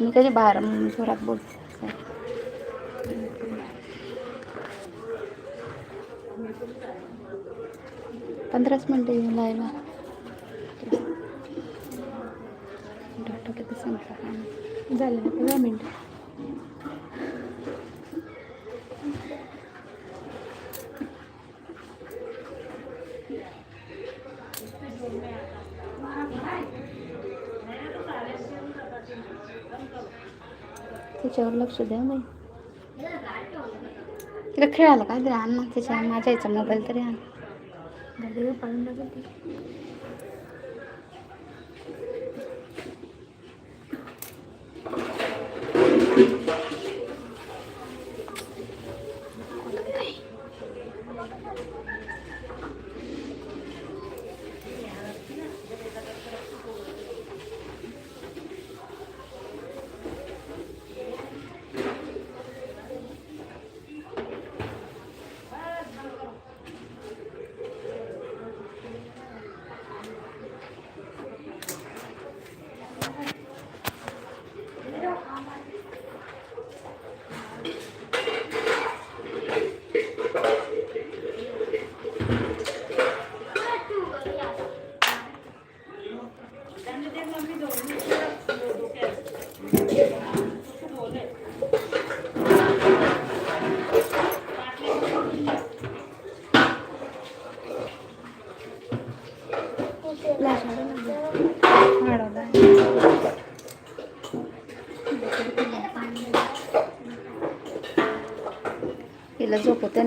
मी कधी बाहेर म, जोरात बोलते. पंधराच मिनटं येऊन लायला डॉक्टर किती सांगता झालं ना पंधरा मिनटं. त्याच्यावर लक्ष द्या बाई. तिला खेळायला काय तरी आण ना त्याच्या माझ्या याचा मोबाईल तरी आण. गाडीवर पडून लागेल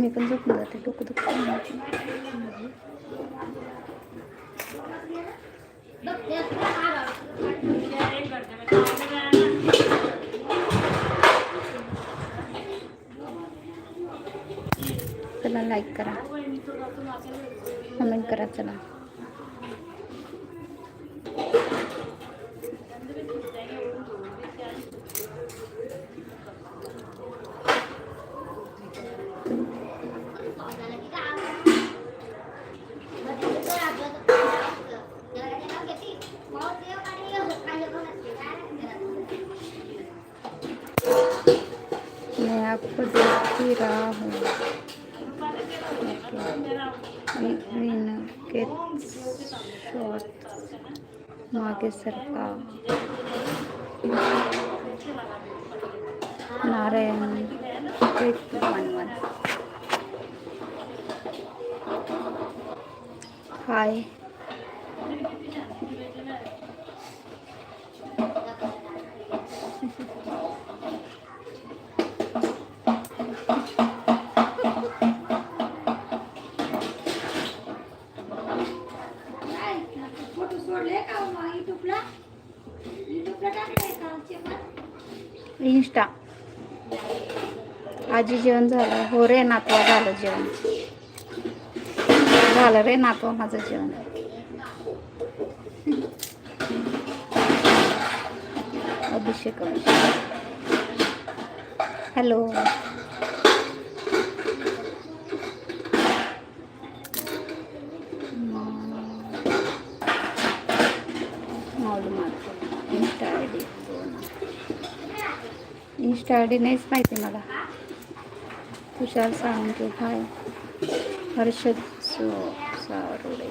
मी पण झोपून जाते. डोकं दुखतं चला लाईक करा. कमेंट करा चला मैं आपको देखती रहा हूँ मीन के शॉट मागे सरका Narayan eight one one hi photo सोडले का मग युट्यूबला युट्यूबला टाकले का चेपन इंस्टा आजी जेवण झालं. हो रे नातवा झालं जेवण. झालं रे नातवा माझं जेवण. Abhishek hello. Insta I D. Insta I D नाहीच माहिती मला. तुषार साळुंके हाय हर्षद सो सारोडे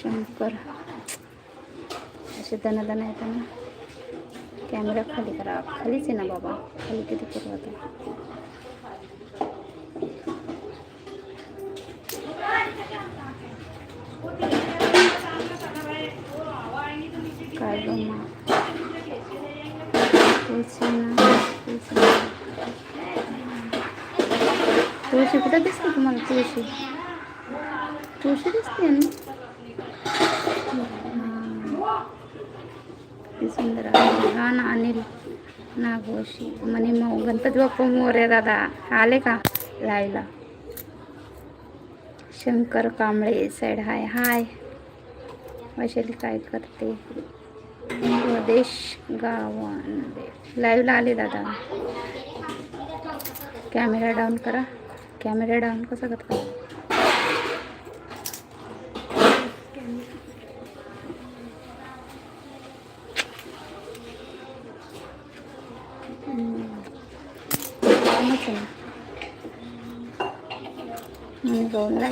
शंकर असे दणदण आहेत ना कॅमेरा खाली करा खालीच आहे ना बाबा खाली किती करू आता काय गं तुळशी ना तुळशी कुठं दिसते तुम्हाला तुळशी? तुळशी दिसते ना? सुंदर हा ना अनिल नागोशी म्हणे मग गणपती बाप्पा मोरे दादा. आले का लायला Shankar Kamble side hi hi. Vaishali काय करते? स्वदेश गावांमध्ये. लाईव्हला आले दादा. कॅमेरा डाऊन करा. कॅमेरा डाऊन कसा करता? बोलला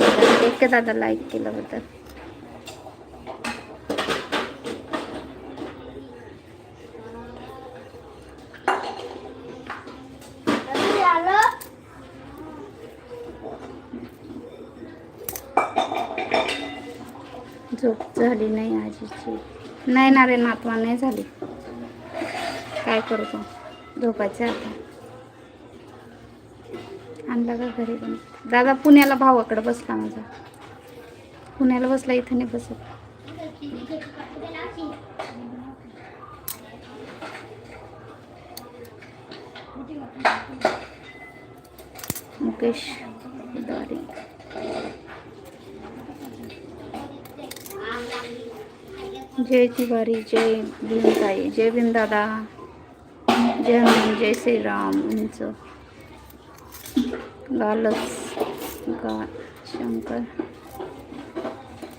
एक दादा लाईक केल्याबद्दल नाही ना रे नातवा नाही झाली. काय करतो झोपायचं आता. आणला का घरी पण? दादा पुण्याला भावाकडे बसला माझा. पुण्याला बसला इथं नाही बसत. मुकेश. जय तिवारी जय भीमताई जय भीम दादा जय भीम जय श्रीराम उंच गालच गा शंकर.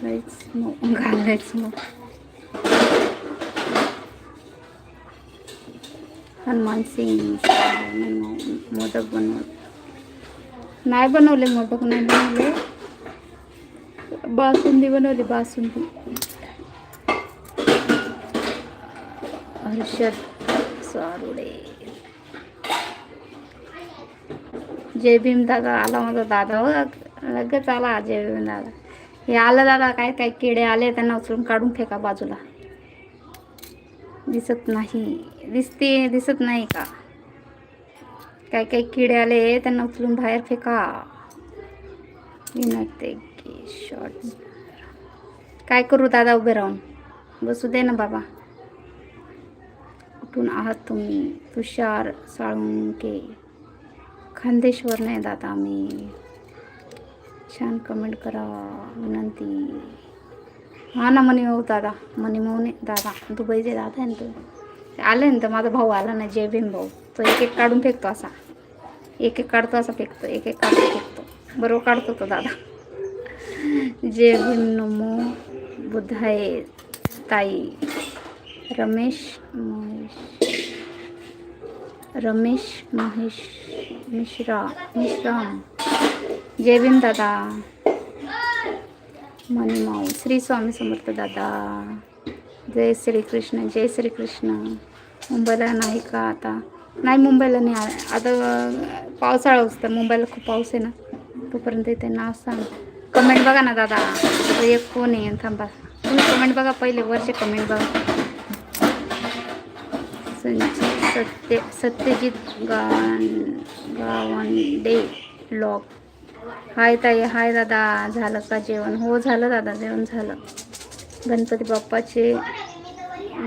लयच मग घालायच मग हनुमान सिंग मोदक बनव नाही बनवले मोदक नाही बनवले. बासुंदी बनवली बासुंदी. हर्षद सारुडे. जय भीम दादा आला माझा दादा. हो लगेच आला जय भीम दादा. हे आलं दादा काय काय किडे आले त्यांना उचलून काढून फेका बाजूला. दिसत नाही. दिसते दिसत नाही का? काय काय किडे आले त्यांना उचलून बाहेर फेका. विनते शॉर्ट काय करू दादा उभे राहून? बसू दे ना बाबा. कुठून आहात तुम्ही तुषार साळुंके. खांदेश्वर नाही दादा आम्ही छान कमेंट करा विनंती. हा ना मनी भाऊ दादा मनी नाही दादा दुबईचे दादा आहे ना तो? आले ना तर माझा भाऊ आला ना जय भीम भाऊ. तो एक एक काढून फेकतो असा. एक एक काढतो असा फेकतो एक एक काढतो फेकतो. बरोबर काढतो तो दादा. जय भीम नमो बुद्धाय ताई. रमेश महेश रमेश महेश मिश्रा मिश्राम जय भीम दादा मणिमाऊ श्री स्वामी समर्थ दादा जय श्रीकृष्ण जय श्रीकृष्ण मुंबईला नाही का आता? नाही मुंबईला नाही. आता पावसाळा असतं. मुंबईला खूप पाऊस आहे ना. तोपर्यंत इथे नाव सांग. कमेंट बघा ना दादा. एक कोण आहे थांबा. तुम्ही कमेंट बघा. पहिले वरचे कमेंट बघा. संचित सत्य सत्यजित गान गावंडे लॉक हाय ताई हाय दादा. झालं का जेवण? हो झालं दादा जेवण झालं. गणपती बाप्पाचे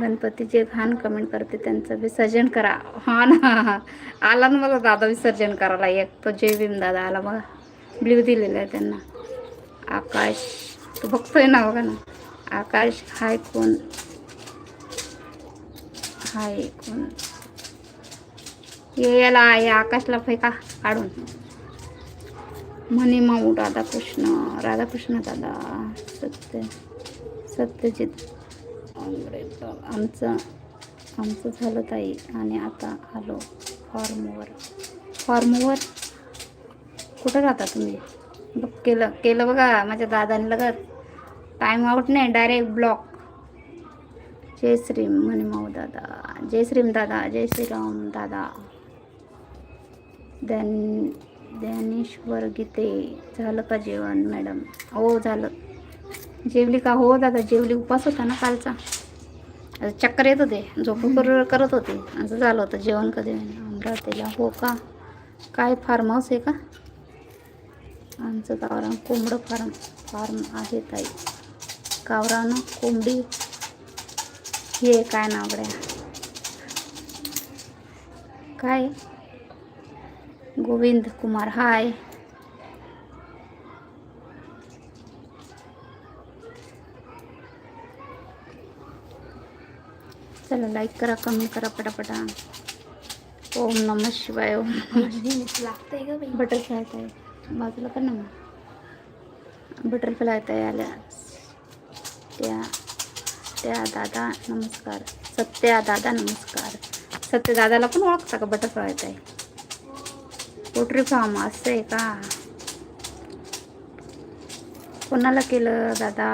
गणपतीचे घाण कमेंट करते त्यांचं विसर्जन करा. हा ना. आला ना मला दादा विसर्जन करायला एक. तो जय भीम दादा आला बघा. ब्ल्यू दिलेला आहे त्यांना. आकाश तो बघतोय ना बघा ना. आकाश हाय कोण? हाय कोण ये याला या आकाशला फेका काढून. म्हणे माऊ राधाकृष्ण राधाकृष्ण दादा सत्य सत्यजित. आमचं आमचं झालं ताई आणि आता आलो फॉर्मवर. फॉर्मवर? कुठं राहता तुम्ही? बघ केलं केलं बघा माझ्या दादाने लगत. टाईम आउट नाही डायरेक्ट ब्लॉक. जय श्रीम मणिमाऊ दादा जय श्रीम दादा जय श्रीराम दादा. ध्यान ज्ञानेश्वर गीते झालं का जेवण मॅडम? हो झालं. जेवली का? हो दादा जेवली. उपास होता ना कालचा? चक्कर येत होते. झोपून कर करत होते. असं झालं होतं जेवण कधी अमरावतीला. हो का? काय फार्म हाऊस आहे का? आमचं गावरान कोंबडं फार्म फार्म आहे ताई. गावरान कोंबडी हे काय नाव गड्या काय? गोविंद कुमार हाय. चला लाईक करा कमेंट करा पटापटा. ओम नमः शिवाय ओम लागतंय का बटरफ्लाय आहे बाजूला कर ना मग. बटरफ्लाय आहे आल्या त्या त्या दादा नमस्कार. सत्या दादा नमस्कार. सत्य दादाला पण ओळखता का? बटरफ्लाय येत आहे पोल्ट्री फार्म असं आहे का? कोणाला केलं दादा?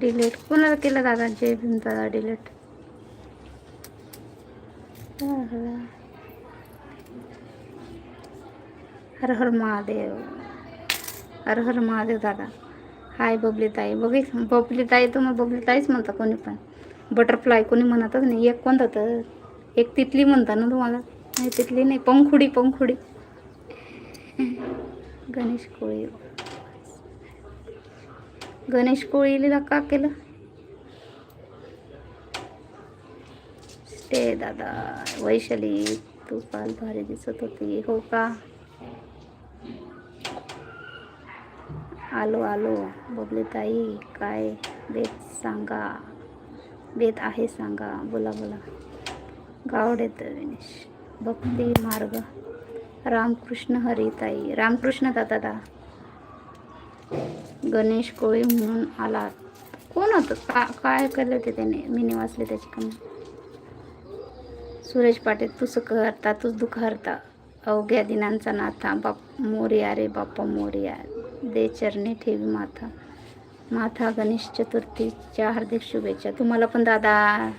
डिलीट कोणाला केलं दादा? जय भीम दादा डिलीट हर हर महादेव. हर हर महादेव दादा. हाय बबली ताई. बघित बबली ताई तर मग बबली ताईच म्हणता कोणी पण. बटरफ्लाय कोणी म्हणतच नाही. एक कोणता तर. एक तिथली म्हणता ना तुम्हाला. नाही तिथली नाही. पंखुडी पंखुडी. गणेश कोळी. गणेश कोळीला का केलं? स्टे दादा वैशाली तू काल भारी दिसत होती. हो का? आलो आलो. बबली ताई काय बेत सांगा? बेत आहे सांगा. बोला बोला. गावडेत विनेश भक्ती मार्ग. रामकृष्ण हरिताई रामकृष्ण दादा दा. गणेश कोळी म्हणून आला. कोण होतं? का काय केलं होते त्याने? मी नाही वाचले त्याची कमी. सुरेश पाटील तूच करता तूच दुखारता हरता. अवघ्या दिनांचा नाथा. बाप मोर्या रे बाप्पा मोर्या. दे चरणी ठेवी माथा. माथा गणेश चतुर्थीच्या हार्दिक शुभेच्छा. तुम्हाला पण दादा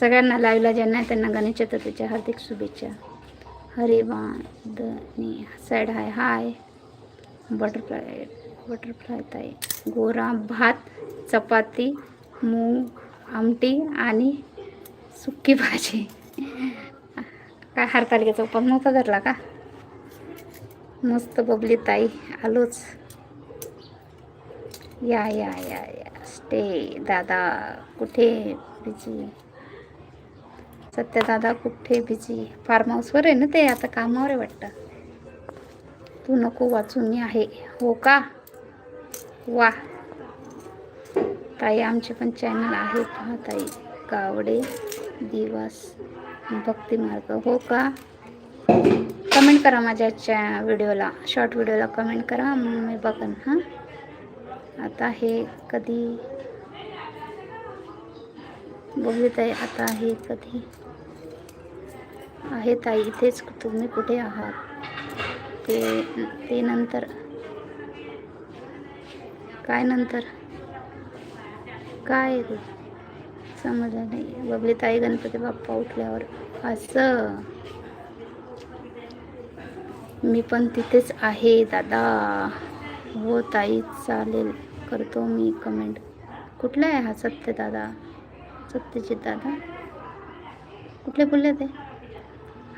सगळ्यांना लाईव्हला ज्यांना त्यांना गणेश चतुर्थीच्या हार्दिक शुभेच्छा. हरे हरिबांधनी side hi hi. Butterfly butterfly ताई. गोरा भात चपाती मूग आमटी आणि सुकी भाजी. काय हरतालिकेचा उपास नव्हता धरला का? मस्त बबली ताई आलोच. या या या या. स्टे दादा कुठे बिझी सत्य दादा कुठे बिझी फार्म हाऊसवर आहे ना ते? आता कामावर आहे वाटतं. तू नको वाचून आहे. हो का? वा. ताई आमचे पण चॅनल आहे पहा ताई. गावडे दिवस भक्ती मार्ग. हो का? कमेंट करा माझ्या व्हिडिओला शॉर्ट व्हिडिओला कमेंट करा. मग मी बघन हां? आता हे कधी बघली ताई आता हे कधी आहे ताई इथेच तुम्ही कुठे आहात? ते ते नंतर. काय नंतर? काय ते समजलं नाही. बबली ताई गणपती बाप्पा उठल्यावर असं. मी पण तिथेच आहे दादा. हो ताई चालेल. करतो मी कमेंट कुठला आहे हा सत्य दादा? सत्यजित दादा? कुठले बोलले ते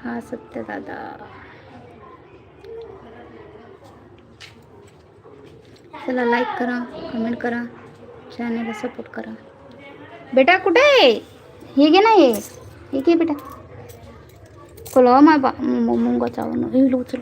हा सत्य दादा. चला लाईक करा कमेंट करा चॅनलला सपोर्ट करा. बेटा कुठे आहे? हे घे ना हे. हे घे बेटा. कोलो मा बा मुंगा चावून उचल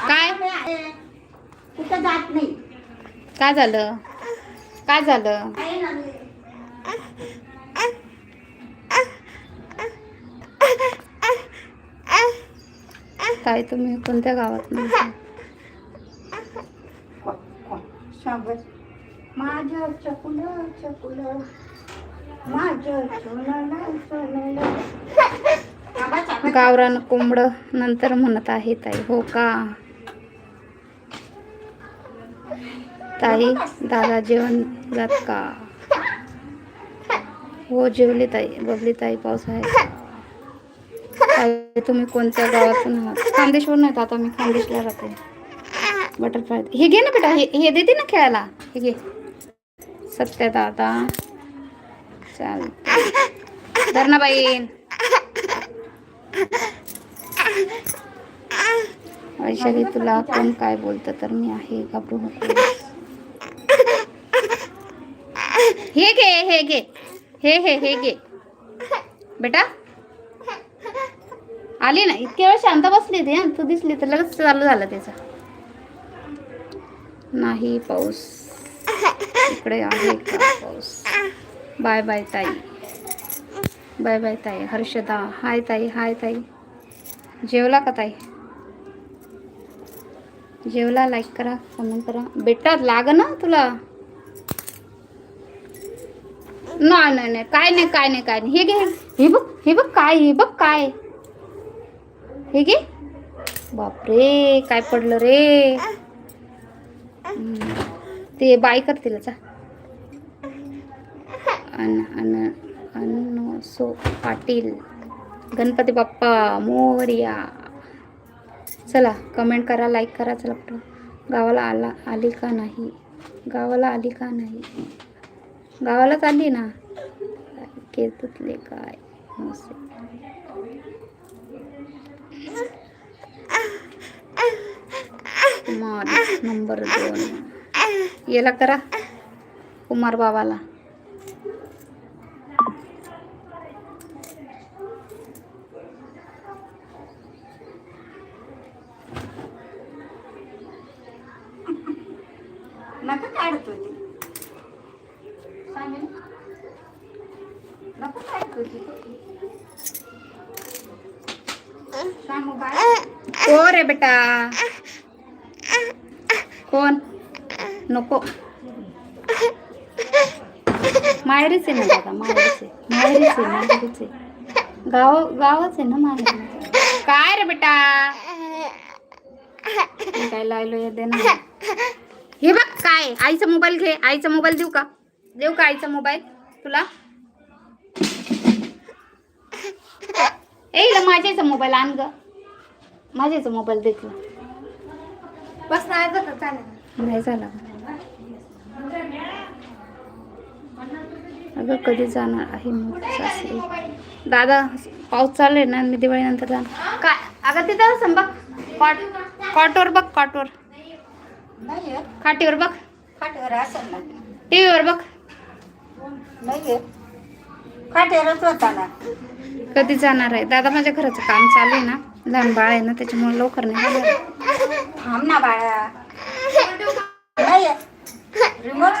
काय कुठं जात नाही काय झालं? काय झालं? काय तुम्ही कोणत्या गावात माझ्या चकुल चकुल. गावरान कोंबड नंतर म्हणत आहे ताई. हो का? ताई दादा जेवण जात का? हो जेवली ताई. बबली ताई पाऊस आहे. ताई, तुम्ही कोणत्या गावातून आहात? खानदेशवर नाही आता मी? खानदेशला राहते. बटरफ्लाय हे घे ना बेटा. हे हे देते ना खेळायला. हे घे. सत्य दादा चालेल. धर ना बाई वैशाली तुला कोण काय बोलतं तर मी आहे घाबरू नको हे घे हे घे. हे हे हे घे. बेटा. आली ना इतक्या वेळ शांत बसली ती तू दिसली तर लगेच चालू झालं त्याचं. नाही पाऊस. इकडे आहे का पाऊस? बाय बाय ताई. बाय बाय ताई. हर्षदा. हाय ताई हाय ताई. जेवला का ताई? जेवला लाईक करा कमेंट करा. बेटा लाग ना तुला. नाही नाही नाही. काय नाही काय नाही काय नाही. हे घे. हे बघ हे बघ काय हे बघ काय. हे घे. बापरे काय पडलं रे. ते बाय करतील चा अन अन अन सो पाटील गणपती बाप्पा मोर्या. चला कमेंट करा लाईक करा चला कुठं गावाला आला आली का नाही? गावाला आली का नाही? गावालाच आली ना? केतुतले काय? नसे. कुमार नंबर दोन. याला करा. कुमार बाबाला नका काढत होती सांगेल नको काढत होती सांगू बाय को रे बेटा. कोण? नको. माहेरीच आहे ना दादा माहेरीच आहे. माहेरीच आहे माहेरीच आहे. गाव गावच आहे ना माहेर? काय रे बेटा? काय लायलो या दे ना. हे बघ काय आईचा मोबाईल घे. आईचा मोबाईल देऊ का? देऊ का आईचा मोबाईल? तुला? ए माझ्याचा मोबाईल आण ग. माझ्याचा मोबाईल दे तुला बस नाही जात चालेल. नाही झाला. अगं कधी जाणार आहे मग सासरी? दादा पाऊस चालू आहे ना? मी दिवाळीनंतर जाणार. काय? अगं तिथं असं बघ. कॉट कॉटवर बघ कॉटवर. नाही आहे. खाटीवर बघ. खाटेवर असेल ना. टी व्हीवर बघ. नाही आहे. खाटेवरच होता ना. कधी जाणार आहे? दादा माझ्या घराचं काम चालू आहे ना? लहान बाळ आहे ना त्याच्यामुळे लवकर नाही जाणार. थांब ना बाळा. रिमोट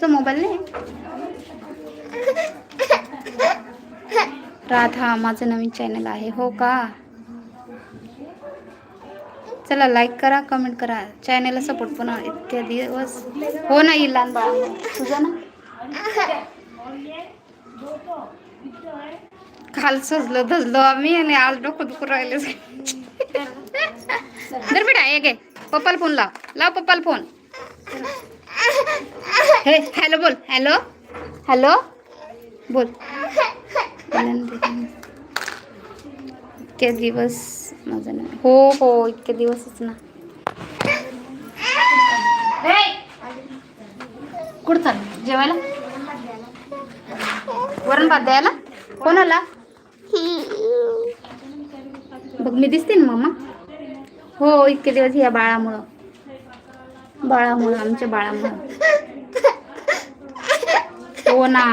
तो मोबाईल नाही राधा माझं नवीन चॅनल आहे हो का? चला लाईक करा कमेंट करा. चॅनलला सपोर्ट पण इतके दिवस. हो ना लहान बाळा. तुझं ना? काल सजलो धजलो आम्ही आणि आज डोकं दुखू राहिले. दर बेटा हे घे. पप्पाला फोन लाव. लाव पप्पाला फोन हे हॅलो बोल. हॅलो. हॅलो. बोल. इतके दिवस माझं नाही. हो हो इतके दिवसच ना. कुठं चाल जेवायला? वरण भात द्यायला? कोणाला? बघ मी दिसते ना मामा? हो इतके दिवस या बाळामुळं. बाळामुळं आमच्या बाळामुळं. हो ना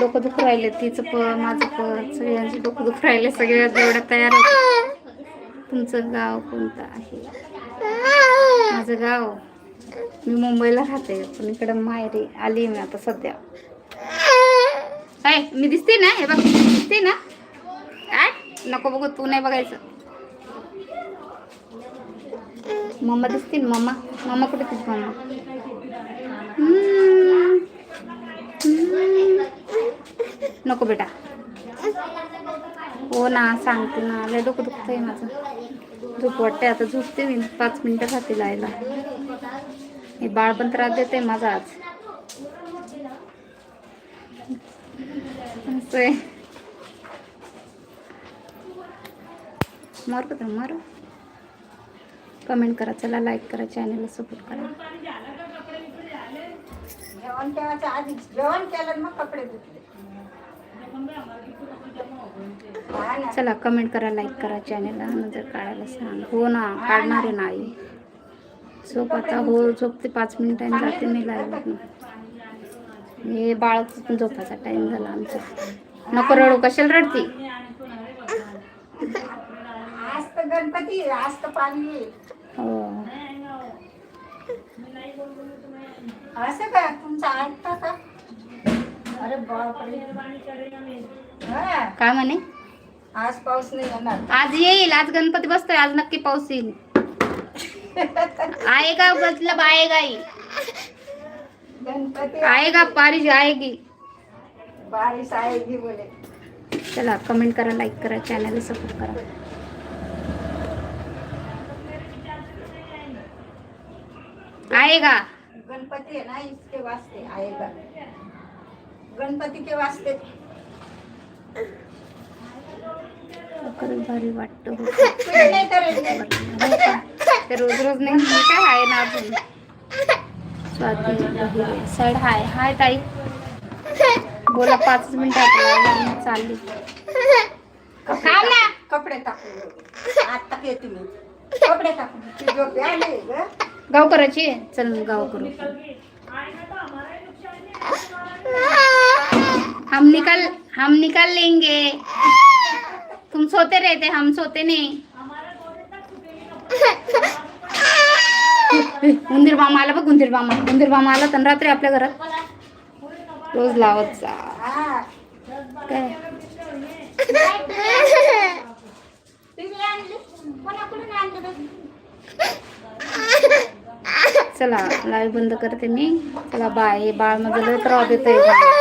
डोकं दुख राहिले तिचं पण माझं पण सगळ्यांचं डोकं दुख राहिले सगळ्यात जेवढ्या तयार होते तुमचं गाव कोणतं आहे? माझं गाव मी मुंबईला राहते पण इकडं माहेरी आली मी आता सध्या. काय मी दिसते ना? हे बघ दिसते ना? नको बघू तू नाही बघायचं. मम्मा दिसतील? मम्मा. मम्मा कुठे दिसते मम्मा? नको बेटा. हो ना सांगते ना. लय डोकं दुखतंय माझं. झोप वाटते आता झोपते मी. पाच मिनिटं राहते लायला हे बाळ पण त्रास देते माझा आज. असं आहे. मार का मार? कमेंट करा चला लाईक करा चॅनलला सपोर्ट करा. जेवण केव्हाच्या आधी जेवण केलं मग कपडे धुतले. चला कमेंट करा लाईक करा चॅनलला नंतर काढायला सांग. हो ना काढणार आहे नाही झोप आता हो झोपते पाच मिनिटांनी जाते मी लाईव्ह हे बाळाचा पण झोपायचा टाइम झाला आमचा. नको रडू कशाला रडती? गणपती आज तर पाणी येईल हो. असं का? तुमचं ऐकता का? अरे बापरे. हा, काय म्हणे? आज पाऊस नाही येणार. आज येईल आज गणपती बसतोय आज नक्की पाऊस येईल. आएगा मतलब आएगा ही गणपती आएगा बारिश आएगी बारिश आएगी बोले चला कमेंट करा लाईक करा चॅनलला सपोर्ट करा. आएगा गणपती है ना इसके वास्ते आएगा गणपती के वास्ते भारी वाटतं का? रोज रोज नाही काय आहे ना स्वाती बहिरे साईड हाय. हाय ताई. बोला पाच मिनिटात चालली. कपडे टाकून आता येते मी. कपडे टाकून गाव करायची चल गाव करू. हम निकल हम निकल लेंगे. तुम सोते रहते हम सोते नहीं. उंदीर मामा आला बघ उंदीर मामा. उंदीर मामा आला तर रात्री आपल्या घरात. रोज लावत जा. काय? आणलं? चला लाईव्ह बंद करते मी. चला बाय हे बाळ माझं लय त्रास देत आहे.